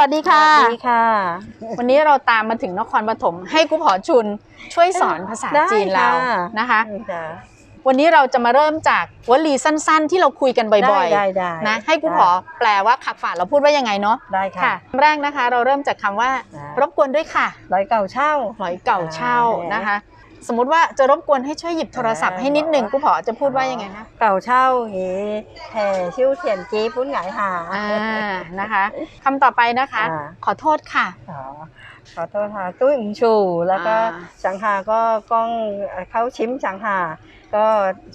วัสดีค่ะ สวัสดีค่ะ วันนี้เราตามมาถึงนครปฐมให้กุผอชุนช่วยสอนภาษาได้จีนเราค่ะนะคะจ้ะวันนี้เราจะมาเริ่มจากวลีสั้นๆ ที่เราคุยกันบ่อยได้ได้ๆนะให้กุผอแปลว่าขักฝาเราพูดว่ายังไงเนาะได้ค่ะค่ะคำแรกนะคะ เราเริ่มจากคำว่าได้รบกวนด้วยค่ะร้อยเก่าเช่าหลอยเก่าเช่าอ่านนะคะ สมมุติว่าจะรบกวนให้ช่วยหยิบโทรศัพท์ให้นิดหนึ่งกุผอจะพูดว่ายังไงนะเก่าเช่าหนีแผ่ชิวเทียนจีปุ้นหงายหาอ่านะคะคำต่อไปนะคะอ่าขอโทษค่ะอ๋อขอโทษค่ะตุ้ยอิมชู แล้วก็อ่าสังหาก็กล้องเข้าชิมสังหาก็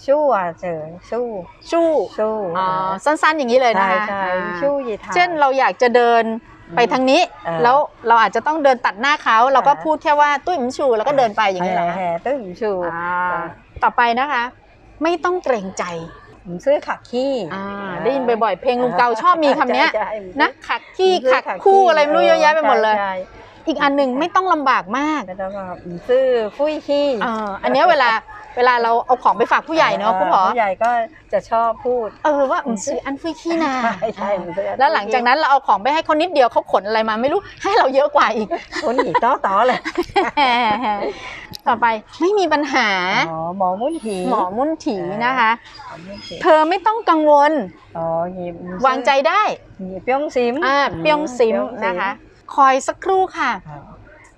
ชู่อะเจอชู่ชู้ชู่อ๋อสั้นๆอย่างนี้เลยนะใช่คะใช่อ่าชู่ยีทาเช่นเราอยากจะเดิน ไปทางนี้เออ แล้วเราอาจจะต้องเดินตัดหน้าเขาเราก็เออพูดแค่ว่าตุ้ยมชูแล้วก็เดินไปอย่างนี้เหรอแห่ตุ้ยอิมชูอ่าต่อไปนะคะ ไม่ต้องเกรงใจผมซื้อขักขี้อ่าได้ยินบ่อยๆเพลงลุงเกาชอบมีคำเนี้ยใช่ใช่นะขักขี้ผมซื้อขักคู่อะไรไม่รู้เยอะแยะไปหมดเลย ใช่อีกอันหนึ่งไม่ต้องลำบากมากใช่แล้วก็ผมซื้อฟุ้ยขี้ เอออันเนี้ยเวลา เวลาเราเอาของไปฝากผู้ใหญ่เนาะคุณหมอผู้ใหญ่ก็จะชอบพูด เออว่าอืมซื้ออันฟุยขี้นาใช่ใช่ผมซื้ออันแล้วหลังจากนั้นเราเอาของไปให้เขานิดเดียวเขาขนอะไรมาไม่รู้ให้เราเยอะกว่าอีก คนหนีต้อต่อเลยต่อไปไม่มีปัญหา อ๋อหมอมุ่นผีหมอมุ่นถีนะคะ หมอมุ่นผีเธอไม่ต้องกังวล อ๋อหยิบวางใจได้หยิบเปี้ยงซิมอ่าเปียงซิมนะคะ คอยสักครู่ค่ะ อ๋อ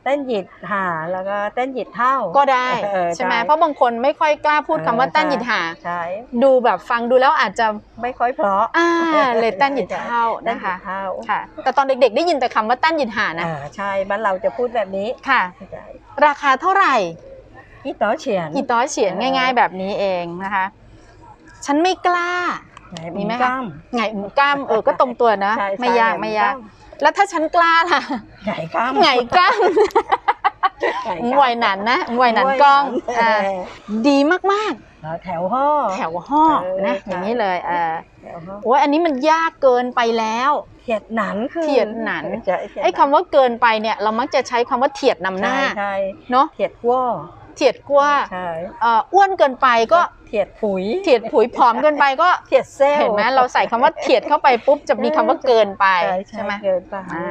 เต้นหยิดหาแล้วก็เต้นหยิดเท่าก็ได้เออใช่ไหมใช่เพราะบางคนไม่ค่อยกล้าพูดคำว่าเออต้านหยิดหาใช่ดูแบบฟังดูแล้วอาจจะไม่ค่อยเพราะอ่าเลยต้านหยิดเท่าเต้นนะหยิคะดเท่าค่ะ แต่ตอนเด็กๆ ได้ยินแต่คำว่าต้านหยิดหานะอ่าใช่บ้านเราจะพูดแบบนี้ค่ะใช่ราคาเท่าไหร่อีต่อเฉียนอีต้อยเฉียนเออง่าย ๆ แบบนี้เองนะคะ ฉันไม่กล้าไหนมีไหมกคะล้ามไงหมูกล้ามเออก็ตรงตัวนะใช่ใช่ไม่ยากไหนไม่ยากกล้ แล้วถ้าฉันกล้าล่ะไก่กล้ามไงกล้ามไก่กหล้ามวยหนันนะหวยหนันกล้องเออ่าอดีมากเออแถวห่อๆแถวห่อเออนะใช่อย่างนี้เลยเออแถวห่อโอ้ยอันนี้มันยากเกินไปแล้วเถียดหนันคือเถียดหนันใช่เถียดไอ้คำว่าเกินไปเนี่ย เรามักจะใช้คำว่าเถียดนำหน้าใช่ใช่เนาะเถียดกั้ว เถียดกว่าใช่เอ่ออ้วนเกินไปก็เถียดผุยเถียดผุยผอมเกินไปก็เถียดเซลล์เห็นไหมเราใส่คำว่าเถียดเข้าไปปุ๊บจะมีคำว่าเกินไปใช่ใช่ไหมเกินไปอ่า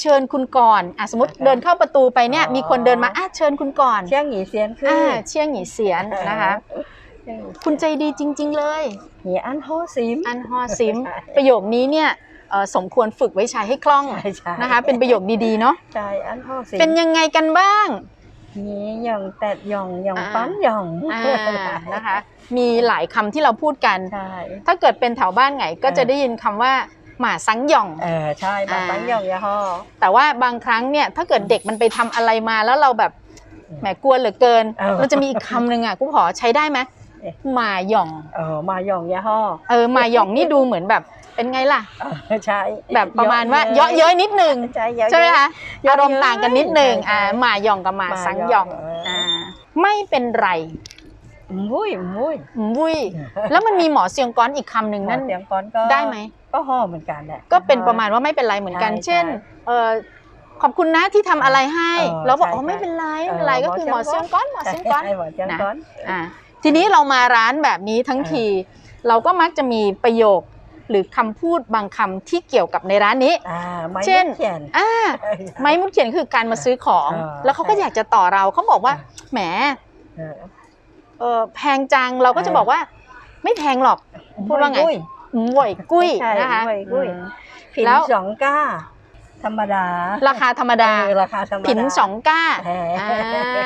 เชิญคุณก่อนอะสมมติเดินเข้าประตูไปเนี่ยอ๋อมีคนเดินมาอะเชิญคุณก่อนเชี่ยงหนีเซียนคืออ่าอเชี่ยงหยีเสียนนะคะเชี่ยงหนีคุณใจดีจริง ๆ เลยหนีอันโฮซิมอันฮอซิมใช่ประโยคนี้เนี่ยเอ่อสมควรฝึกไว้ใช้ให้คล่องใช่ใช่นะคะ เป็นประโยคดีๆเนาะใช่อันโฮซิมเป็นยังไงกันบ้าง นี่หย่องแตดหย่องหย่องอ่าปั้นหย่องอ่านะคะ มีหลายคำที่เราพูดกันใช่ถ้าเกิดเป็นแถวบ้านไงก็เออจะได้ยินคำว่าหมาซังหย่องเออใช่บางอ่าปั้นหย่องยาห่อแต่ว่าบางครั้งเนี่ยถ้าเกิดเด็กมันไปทำอะไรมาแล้วเราแบบแหมกลัวเหลือเกินเออเราจะมีอีกคำหนึ่งอะกูขอใช้ได้ไหมเอ๊ะหมาหย่องเออมาหย่องยาห่อเออหมาหย่องนี่ดูเหมือนแบบ เป็นไงล่ะเออใช่แบบประมาณว่าเยาะเย้ยนิดนึงใช่เยอะใช่ไหมคะเยอะอารมณ์ต่างกันนิดนึงใช่อ่าใช่หมาหย่องกับหมาหมาสังหย่องหย่องเอออ่อ่าไม่เป็นไรมุ้ยมุ้ยวุ้ยแล้วมันมีหมอเสียงก้อนอีกคำหนึ่งนั่นเสียงก้อนก็ได้ไหมก็ห่อเหมือนกันแหละก็เป็นประมาณว่าไม่เป็นไรเหมือนกันใช่เช่นใช่เออขอบคุณนะที่ทำอะไรให้เออเราบอกใช่อ๋อไม่ใช่เป็นไรไม่เป็นไรเออก็คือหหมมออเสีเสียยงงก้อนหมอเสียงก้อนใช่หมอเสียงก้อนอ่าทีนี้เรามาร้านแบบนี้ทั้งที เราก็มักจะมีประโยค หรือคำพูดบางคำที่เกี่ยวกับในร้านนี้อ่าไม่เช่นเขียนอ่าไม้มุดเขียนคือการมาซื้อของเออแล้วเขาก็ใช่อยากจะต่อเราเขาบอกว่าเออแหมเออเออแพงจังเราก็จะเออบอกว่า ไม่แพงหรอกพูดว่าไงมุ้ยหวยกุ้ยใช่นะคะหวยกุ้ยอืมผินแล้วสองก้า ธรรมดา ราคาธรรมดาเออราคาธรรมดาผินสองก้าแหมอ่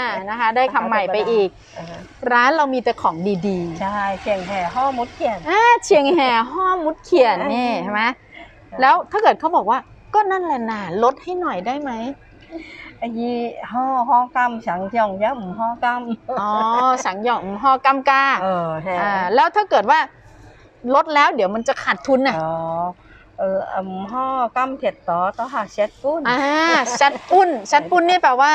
านะคะ ได้คำใหม่ไปอีกเออ ร้านเรามีแต่ของดีใช่เชียงแห่ห่อมุดเขียนๆอ่าเชียงแห่ห้อมุดเขียนนี่ใช่ไหมแล้วถ้าเกิดเขาบอกว่าก็นั่นแหละน่ะลดให้หน่อยได้ไหมไอ้ยี่ห่อห่อกำสังจองย้ำห่อกำอ๋อสังหยองห่อกำกาเออแห่อ่าแล้วถ้าเกิดว่าลดแล้วเดี๋ยวมันจะขาดทุนน่ะอ๋อเอออมห่อกำเผ็ดต่อต่อหาเช็ดกุ้นอ่าชัดปุ้นชัดปุ้นนี่แปลว่า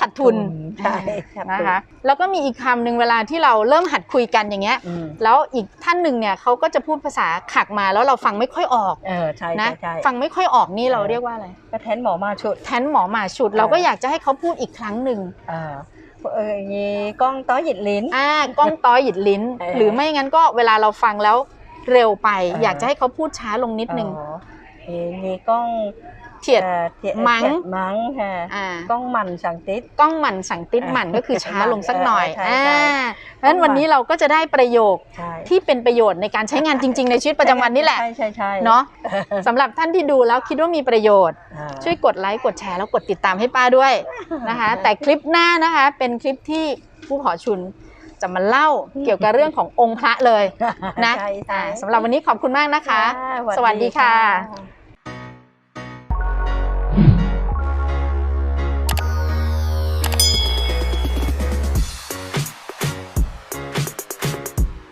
ขาดทุนใช่ขาดทุนะคะแล้วก็มีอีกคำหนึ่งเวลาที่เราเริ่มหัดคุยกันอย่างเงี้ยอืมแล้วอีกท่านหนึ่งเนี่ยเขาก็จะพูดภาษาขักมาแล้วเราฟังไม่ค่อยออกเออใช่นะใช่ใช่ฟังไม่ค่อยออกนี่เราเออเรียกว่าอะไรก็แทนหมอมาชุดแทนหมอหมาฉุด เราก็อยากจะให้เขาพูดอีกครั้งหนึ่งเออเออยี่กล้องต้อหยิดลิ้นอ่ากล้องต้อยหยิดลิ้นเออหรือไม่งั้นก็เวลาเราฟังแล้วเร็วไปเอออยากจะให้เขาพูดช้าลงนิดนึงอ๋อเอ้ยี่กล้อง เทียด อ่อเทียดมั้งเทียดมังค่ะอ่ากล้องมันสังติด กล้องหมันสั่งติดหมันก็คือช้าลงสักหน่อยใช่ใช่ อ่าเพราะฉะนั้นวันนี้เราก็จะได้ประโยคใช่ที่เป็นประโยชน์ในการใช้งานจริง ๆ ในชีวิตประจำวันนี่แหละ ใช่ใช่ใช่เนาะสำหรับท่านที่ดูแล้วคิดว่ามีประโยชน์ อ่า ช่วยกดไลค์กดแชร์แล้วกดติดตามให้ป้าด้วยนะคะ แต่คลิปหน้านะคะเป็นคลิปที่ผู้ขอชุนจะมาเล่าเกี่ยวกับเรื่องขององค์พระเลยนะใช่ใช่ อ่าสำหรับวันนี้ขอบคุณมากนะคะ ค่ะสวัสดีค่ะค่ะ